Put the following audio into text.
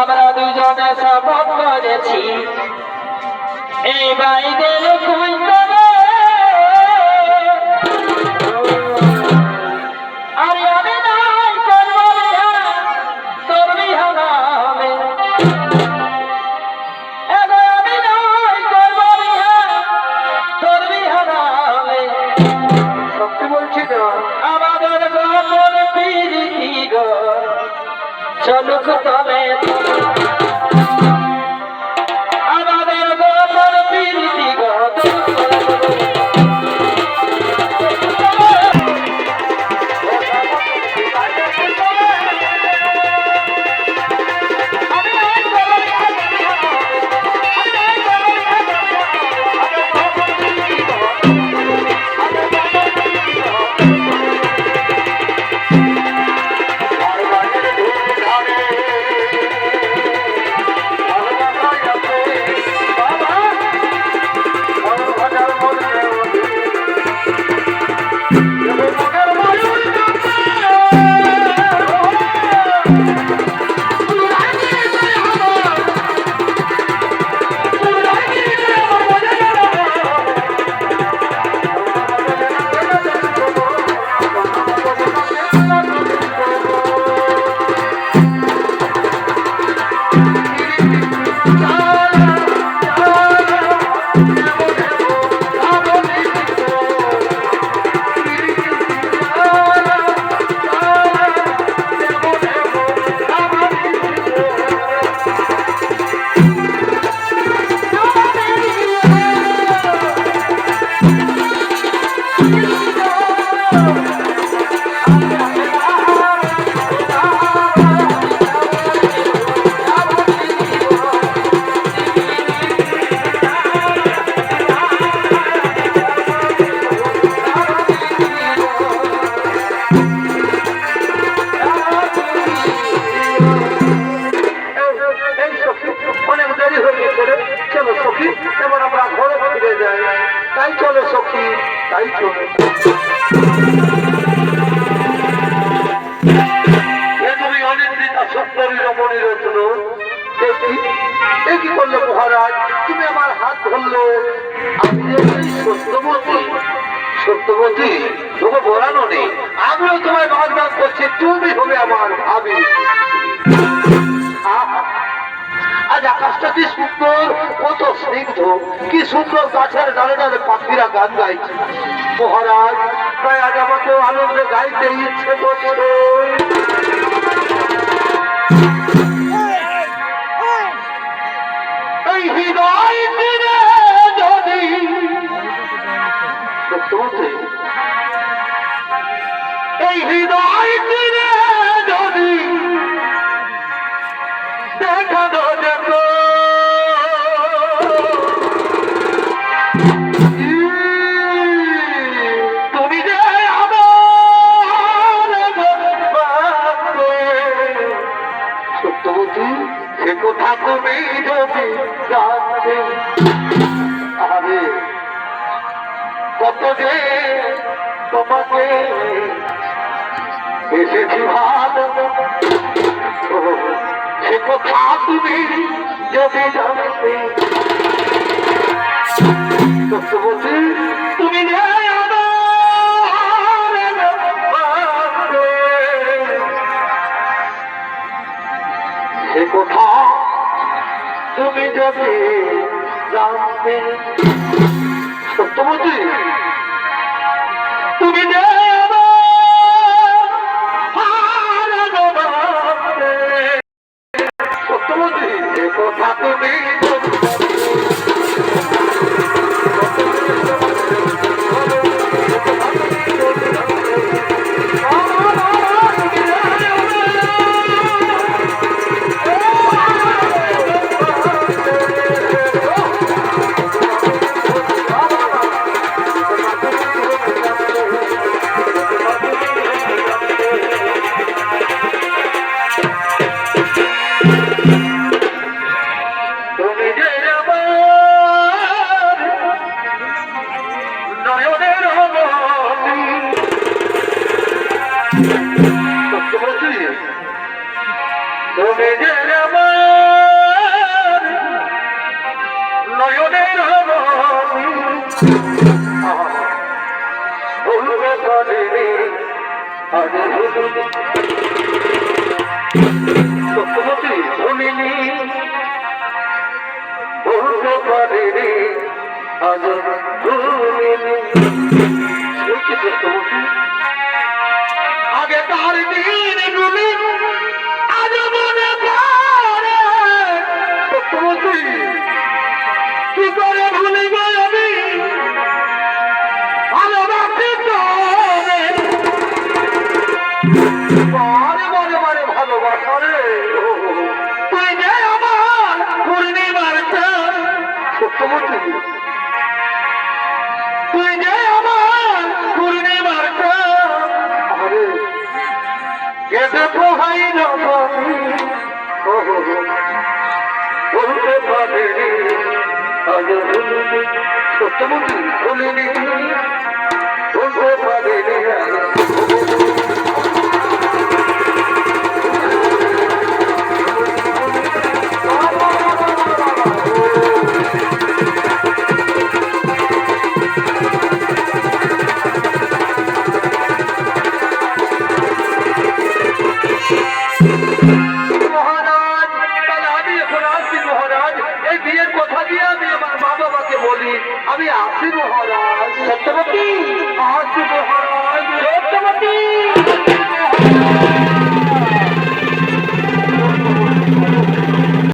আমরা দুজনে শপথ করেছি। এই বাইদের খুঁজতে চলুক তলে তাই কি- করলে মহারাজ তুমি আমার হাত ধরলে আমি সত্যবতী সত্যবতী তোকে বলানো নেই আমিও তোমায় বাগদান করছি তুমি হবে আমার ভাবি! আজ আকাশটা কি সুন্দর, কত স্নিগ্ধ, কি সুন্দর গাছের ডালে ডালে পাখিরা গান গাইছে। মহারাজ, তাই আজ আমাকে আনন্দে গাইতে ইচ্ছে করছে। এই হৃদয় যে তোমাকে এসেছি ভালো সে কথা তুমি যদি জানতে। সত্যবতী তুমি। সে কথা তুমি যদি জানতে। সত্যবতী তুমি যে আমার নয়নের বলবে পারিনি আজ ভুলিনি সত্যবতী ভুলিনি বলতে পারিনি আজ ভুলিনি সত্যবতী করে ভুলে গো আমি। ভালোবাসি তোরে বারে বারে বারে ভালোবাসা রে। তুই যে আমার পূর্ণিমার চাঁদ। সত্যবতী তুই যে আমার পূর্ণিমার চাঁদ। আরে কেঁদে পোহাই না পারি ও হো হো। বলতে পারিনি। আজ ভুলিনি আমি আসি মহারাজ সত্যবতী আসি মহারাজ